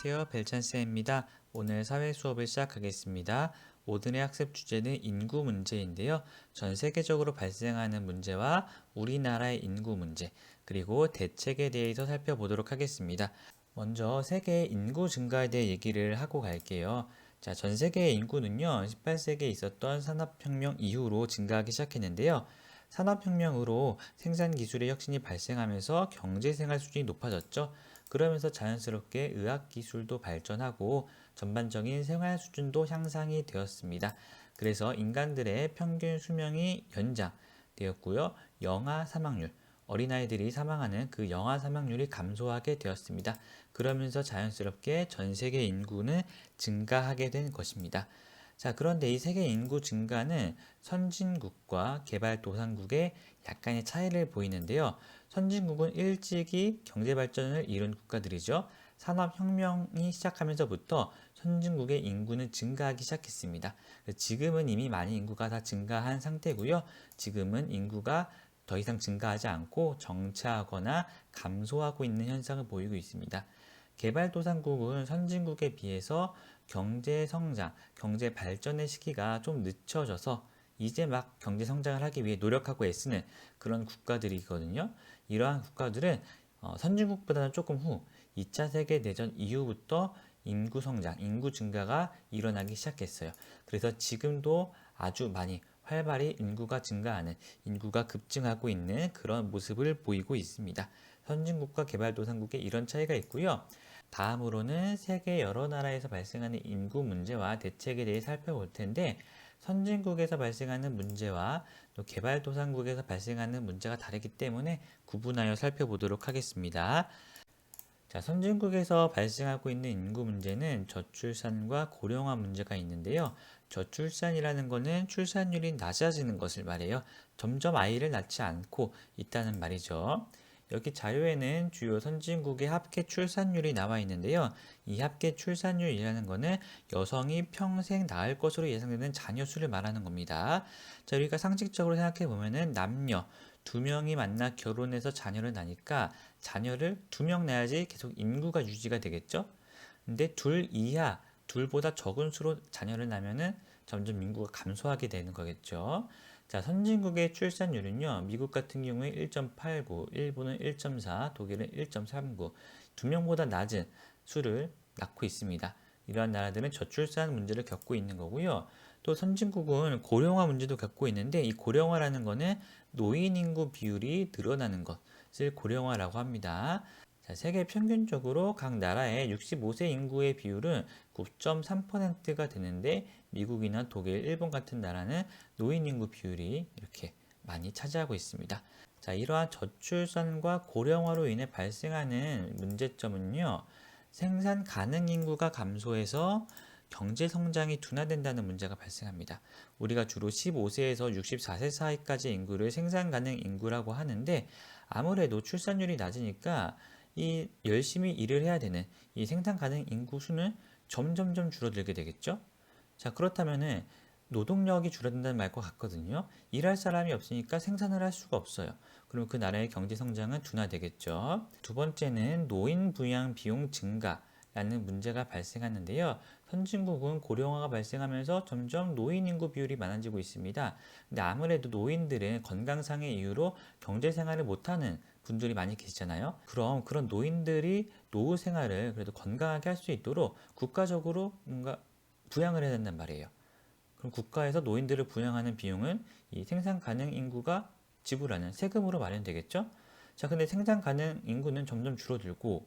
안녕하세요. 벨찬스입니다. 오늘 사회 수업을 시작하겠습니다. 오늘의 학습 주제는 인구 문제인데요. 전 세계적으로 발생하는 문제와 우리나라의 인구 문제, 그리고 대책에 대해서 살펴보도록 하겠습니다. 먼저 세계 인구 증가에 대해 얘기를 하고 갈게요. 자, 전 세계의 인구는요, 18세기에 있었던 산업혁명 이후로 증가하기 시작했는데요. 산업혁명으로 생산 기술의 혁신이 발생하면서 경제 생활 수준이 높아졌죠. 그러면서 자연스럽게 의학 기술도 발전하고 전반적인 생활 수준도 향상이 되었습니다. 그래서 인간들의 평균 수명이 연장되었고요. 영아 사망률, 어린아이들이 사망하는 그 영아 사망률이 감소하게 되었습니다. 그러면서 자연스럽게 전 세계 인구는 증가하게 된 것입니다. 자, 그런데 이 세계 인구 증가는 선진국과 개발도상국의 약간의 차이를 보이는데요. 선진국은 일찍이 경제 발전을 이룬 국가들이죠. 산업혁명이 시작하면서부터 선진국의 인구는 증가하기 시작했습니다. 지금은 이미 많이 인구가 다 증가한 상태고요. 지금은 인구가 더 이상 증가하지 않고 정체하거나 감소하고 있는 현상을 보이고 있습니다. 개발도상국은 선진국에 비해서 경제 성장, 경제 발전의 시기가 좀 늦춰져서 이제 막 경제 성장을 하기 위해 노력하고 애쓰는 그런 국가들이거든요. 이러한 국가들은 어, 선진국보다는 조금 후 2차 세계 대전 이후부터 인구 성장, 인구 증가가 일어나기 시작했어요. 그래서 지금도 아주 많이 활발히 인구가 증가하는, 인구가 급증하고 있는 그런 모습을 보이고 있습니다. 선진국과 개발도상국의 이런 차이가 있고요. 다음으로는 세계 여러 나라에서 발생하는 인구 문제와 대책에 대해 살펴볼 텐데 선진국에서 발생하는 문제와 또 개발도상국에서 발생하는 문제가 다르기 때문에 구분하여 살펴보도록 하겠습니다. 자, 선진국에서 발생하고 있는 인구 문제는 저출산과 고령화 문제가 있는데요. 저출산이라는 것은 출산율이 낮아지는 것을 말해요. 점점 아이를 낳지 않고 있다는 말이죠. 여기 자료에는 주요 선진국의 합계 출산율이 나와 있는데요. 이 합계 출산율이라는 것은 여성이 평생 낳을 것으로 예상되는 자녀 수를 말하는 겁니다. 자, 우리가 상식적으로 생각해 보면은 남녀 두 명이 만나 결혼해서 자녀를 낳으니까 자녀를 두 명 낳아야지 계속 인구가 유지가 되겠죠? 근데 둘 이하, 둘보다 적은 수로 자녀를 낳으면은 점점 인구가 감소하게 되는 거겠죠. 자, 선진국의 출산율은요, 미국 같은 경우에 1.89, 일본은 1.4, 독일은 1.39, 두 명보다 낮은 수를 낳고 있습니다. 이러한 나라들은 저출산 문제를 겪고 있는 거고요. 또 선진국은 고령화 문제도 겪고 있는데 이 고령화라는 거는 노인 인구 비율이 늘어나는 것을 고령화라고 합니다. 자, 세계 평균적으로 각 나라의 65세 인구의 비율은 9.3%가 되는데 미국이나 독일, 일본 같은 나라는 노인 인구 비율이 이렇게 많이 차지하고 있습니다. 자, 이러한 저출산과 고령화로 인해 발생하는 문제점은요. 생산 가능 인구가 감소해서 경제 성장이 둔화된다는 문제가 발생합니다. 우리가 주로 15세에서 64세 사이까지 인구를 생산 가능 인구라고 하는데 아무래도 출산율이 낮으니까 이 열심히 일을 해야 되는 이 생산 가능 인구 수는 점점점 줄어들게 되겠죠. 자, 그렇다면은 노동력이 줄어든다는 말과 같거든요. 일할 사람이 없으니까 생산을 할 수가 없어요. 그럼 그 나라의 경제 성장은 둔화되겠죠. 두 번째는 노인 부양 비용 증가 라는 문제가 발생하는데요. 선진국은 고령화가 발생하면서 점점 노인 인구 비율이 많아지고 있습니다. 근데 아무래도 노인들은 건강상의 이유로 경제 생활을 못하는 분들이 많이 계시잖아요. 그럼 그런 노인들이 노후 생활을 그래도 건강하게 할 수 있도록 국가적으로 뭔가 부양을 해야 된단 말이에요. 그럼 국가에서 노인들을 부양하는 비용은 이 생산 가능 인구가 지불하는 세금으로 마련되겠죠? 자, 근데 생산 가능 인구는 점점 줄어들고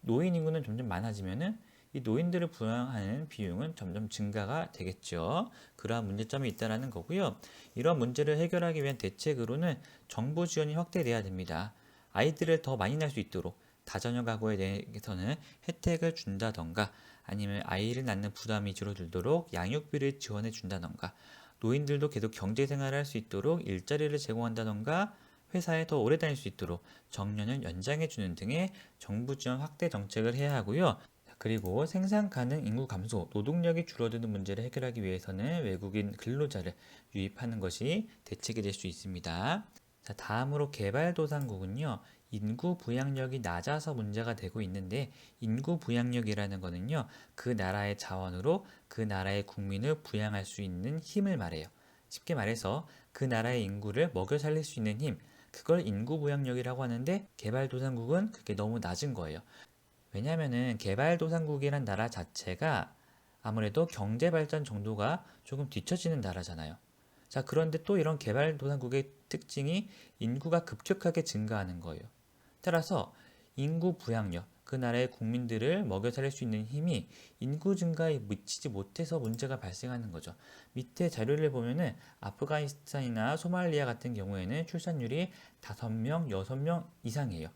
노인 인구는 점점 많아지면은 이 노인들을 부양하는 비용은 점점 증가가 되겠죠. 그러한 문제점이 있다라는 거고요. 이러한 문제를 해결하기 위한 대책으로는 정부 지원이 확대돼야 됩니다. 아이들을 더 많이 낳을 수 있도록 다자녀 가구에 대해서는 혜택을 준다던가 아니면 아이를 낳는 부담이 줄어들도록 양육비를 지원해 준다던가 노인들도 계속 경제 생활을 할 수 있도록 일자리를 제공한다던가 회사에 더 오래 다닐 수 있도록 정년을 연장해 주는 등의 정부 지원 확대 정책을 해야 하고요. 그리고 생산 가능 인구 감소, 노동력이 줄어드는 문제를 해결하기 위해서는 외국인 근로자를 유입하는 것이 대책이 될 수 있습니다. 자, 다음으로 개발도상국은요, 인구 부양력이 낮아서 문제가 되고 있는데 인구 부양력이라는 거는요. 그 나라의 자원으로 그 나라의 국민을 부양할 수 있는 힘을 말해요. 쉽게 말해서 그 나라의 인구를 먹여 살릴 수 있는 힘, 그걸 인구 부양력이라고 하는데 개발도상국은 그게 너무 낮은 거예요. 왜냐면은 개발도상국이란 나라 자체가 아무래도 경제 발전 정도가 조금 뒤처지는 나라잖아요. 자, 그런데 또 이런 개발도상국의 특징이 인구가 급격하게 증가하는 거예요. 따라서 인구 부양력, 그 나라의 국민들을 먹여 살릴 수 있는 힘이 인구 증가에 미치지 못해서 문제가 발생하는 거죠. 밑에 자료를 보면은 아프가니스탄이나 소말리아 같은 경우에는 출산율이 5명, 6명 이상이에요.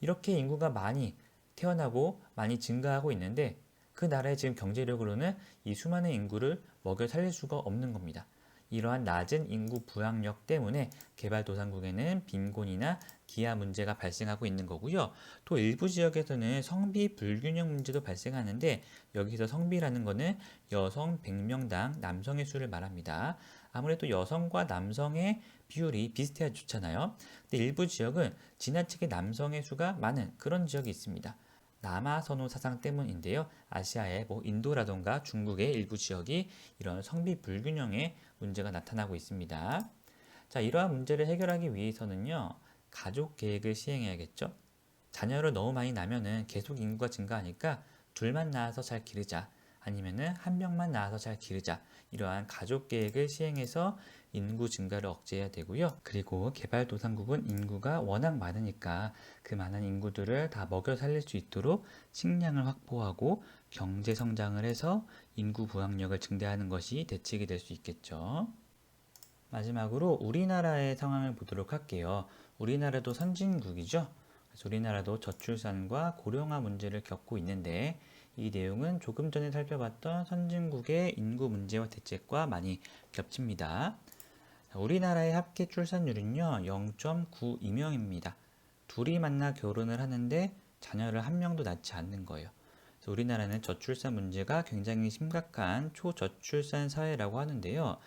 이렇게 인구가 많이 태어나고 많이 증가하고 있는데 그 나라의 지금 경제력으로는 이 수많은 인구를 먹여 살릴 수가 없는 겁니다. 이러한 낮은 인구 부양력 때문에 개발도상국에는 빈곤이나 기아 문제가 발생하고 있는 거고요. 또 일부 지역에서는 성비 불균형 문제도 발생하는데 여기서 성비라는 거는 여성 100명당 남성의 수를 말합니다. 아무래도 여성과 남성의 비율이 비슷해야 좋잖아요. 근데 일부 지역은 지나치게 남성의 수가 많은 그런 지역이 있습니다. 남아 선호 사상 때문인데요. 아시아의 뭐 인도라던가 중국의 일부 지역이 이런 성비 불균형의 문제가 나타나고 있습니다. 자, 이러한 문제를 해결하기 위해서는요. 가족 계획을 시행해야겠죠. 자녀를 너무 많이 낳으면은 계속 인구가 증가하니까 둘만 낳아서 잘 기르자. 아니면은 한 명만 낳아서 잘 기르자. 이러한 가족 계획을 시행해서 인구 증가를 억제해야 되고요. 그리고 개발도상국은 인구가 워낙 많으니까 그 많은 인구들을 다 먹여 살릴 수 있도록 식량을 확보하고 경제 성장을 해서 인구 부양력을 증대하는 것이 대책이 될 수 있겠죠. 마지막으로 우리나라의 상황을 보도록 할게요. 우리나라도 선진국이죠. 우리나라도 저출산과 고령화 문제를 겪고 있는데 이 내용은 조금 전에 살펴봤던 선진국의 인구 문제와 대책과 많이 겹칩니다. 우리나라의 합계 출산율은요 0.92명입니다. 둘이 만나 결혼을 하는데 자녀를 한 명도 낳지 않는 거예요. 우리나라는 저출산 문제가 굉장히 심각한 초저출산 사회라고 하는데요.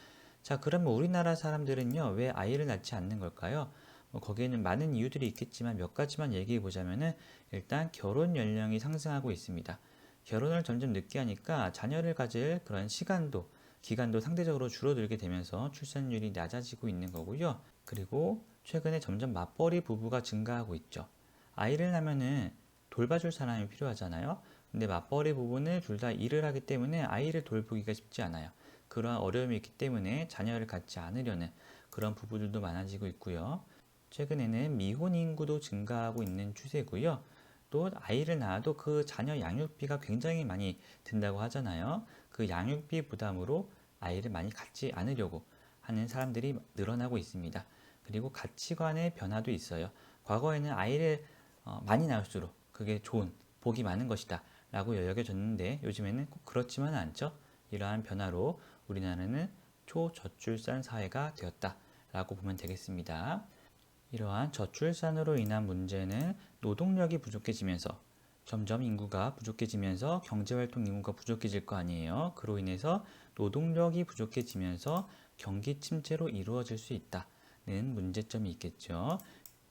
자, 그러면 우리나라 사람들은요, 왜 아이를 낳지 않는 걸까요? 뭐 거기에는 많은 이유들이 있겠지만 몇 가지만 얘기해 보자면은 일단 결혼 연령이 상승하고 있습니다. 결혼을 점점 늦게 하니까 자녀를 가질 그런 시간도, 기간도 상대적으로 줄어들게 되면서 출산율이 낮아지고 있는 거고요. 그리고 최근에 점점 맞벌이 부부가 증가하고 있죠. 아이를 낳으면은 돌봐줄 사람이 필요하잖아요. 근데 맞벌이 부부는 둘 다 일을 하기 때문에 아이를 돌보기가 쉽지 않아요. 그러한 어려움이 있기 때문에 자녀를 갖지 않으려는 그런 부부들도 많아지고 있고요. 최근에는 미혼 인구도 증가하고 있는 추세고요. 또 아이를 낳아도 그 자녀 양육비가 굉장히 많이 든다고 하잖아요. 그 양육비 부담으로 아이를 많이 갖지 않으려고 하는 사람들이 늘어나고 있습니다. 그리고 가치관의 변화도 있어요. 과거에는 아이를 어, 많이 낳을수록 그게 좋은 복이 많은 것이다 라고 여겨졌는데 요즘에는 꼭 그렇지만은 않죠. 이러한 변화로 우리나라는 초저출산 사회가 되었다 라고 보면 되겠습니다. 이러한 저출산으로 인한 문제는 노동력이 부족해지면서 점점 인구가 부족해지면서 경제활동 인구가 부족해질 거 아니에요. 그로 인해서 노동력이 부족해지면서 경기 침체로 이루어질 수 있다는 문제점이 있겠죠.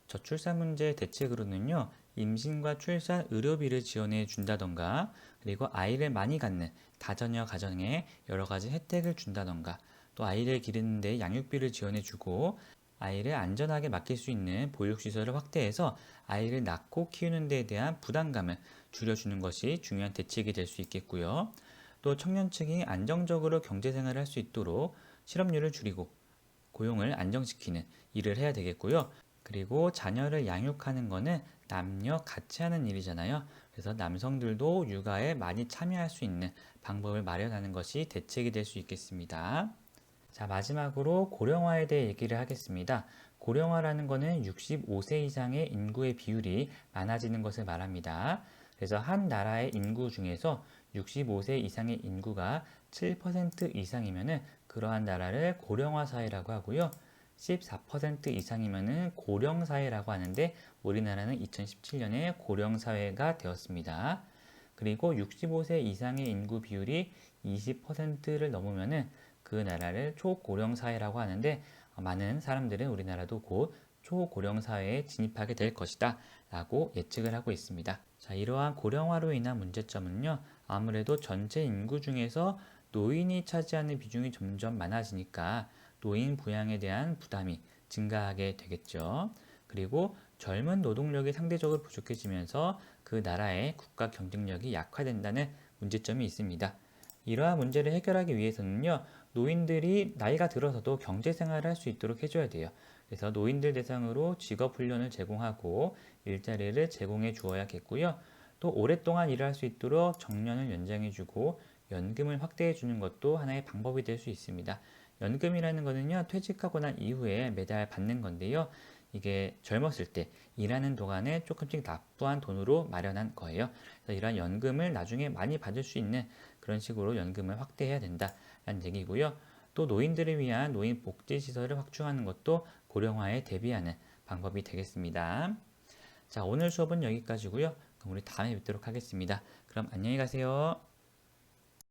저출산 문제 대책으로는요, 임신과 출산 의료비를 지원해 준다던가, 그리고 아이를 많이 갖는 다자녀 가정에 여러 가지 혜택을 준다던가, 또 아이를 기르는데 양육비를 지원해 주고, 아이를 안전하게 맡길 수 있는 보육시설을 확대해서 아이를 낳고 키우는 데에 대한 부담감을 줄여주는 것이 중요한 대책이 될 수 있겠고요. 또 청년층이 안정적으로 경제생활을 할 수 있도록 실업률을 줄이고 고용을 안정시키는 일을 해야 되겠고요. 그리고 자녀를 양육하는 거는 남녀 같이 하는 일이잖아요. 그래서 남성들도 육아에 많이 참여할 수 있는 방법을 마련하는 것이 대책이 될 수 있겠습니다. 자, 마지막으로 고령화에 대해 얘기를 하겠습니다. 고령화라는 것은 65세 이상의 인구의 비율이 많아지는 것을 말합니다. 그래서 한 나라의 인구 중에서 65세 이상의 인구가 7% 이상이면은 그러한 나라를 고령화 사회라고 하고요. 14% 이상이면은 고령 사회라고 하는데 우리나라는 2017년에 고령 사회가 되었습니다. 그리고 65세 이상의 인구 비율이 20%를 넘으면은 그 나라를 초고령 사회라고 하는데 많은 사람들은 우리나라도 곧 초고령 사회에 진입하게 될 것이다 라고 예측을 하고 있습니다. 자, 이러한 고령화로 인한 문제점은요, 아무래도 전체 인구 중에서 노인이 차지하는 비중이 점점 많아지니까 노인 부양에 대한 부담이 증가하게 되겠죠. 그리고 젊은 노동력이 상대적으로 부족해지면서 그 나라의 국가 경쟁력이 약화된다는 문제점이 있습니다. 이러한 문제를 해결하기 위해서는요, 노인들이 나이가 들어서도 경제 생활을 할 수 있도록 해줘야 돼요. 그래서 노인들 대상으로 직업 훈련을 제공하고 일자리를 제공해 주어야겠고요. 또 오랫동안 일을 할수 있도록 정년을 연장해 주고 연금을 확대해 주는 것도 하나의 방법이 될 수 있습니다. 연금이라는 거는요, 퇴직하고 난 이후에 매달 받는 건데요. 이게 젊었을 때 일하는 동안에 조금씩 납부한 돈으로 마련한 거예요. 그래서 이러한 연금을 나중에 많이 받을 수 있는 그런 식으로 연금을 확대해야 된다라는 얘기고요. 또 노인들을 위한 노인 복지 시설을 확충하는 것도 고령화에 대비하는 방법이 되겠습니다. 자, 오늘 수업은 여기까지고요. 그럼 우리 다음에 뵙도록 하겠습니다. 그럼 안녕히 가세요.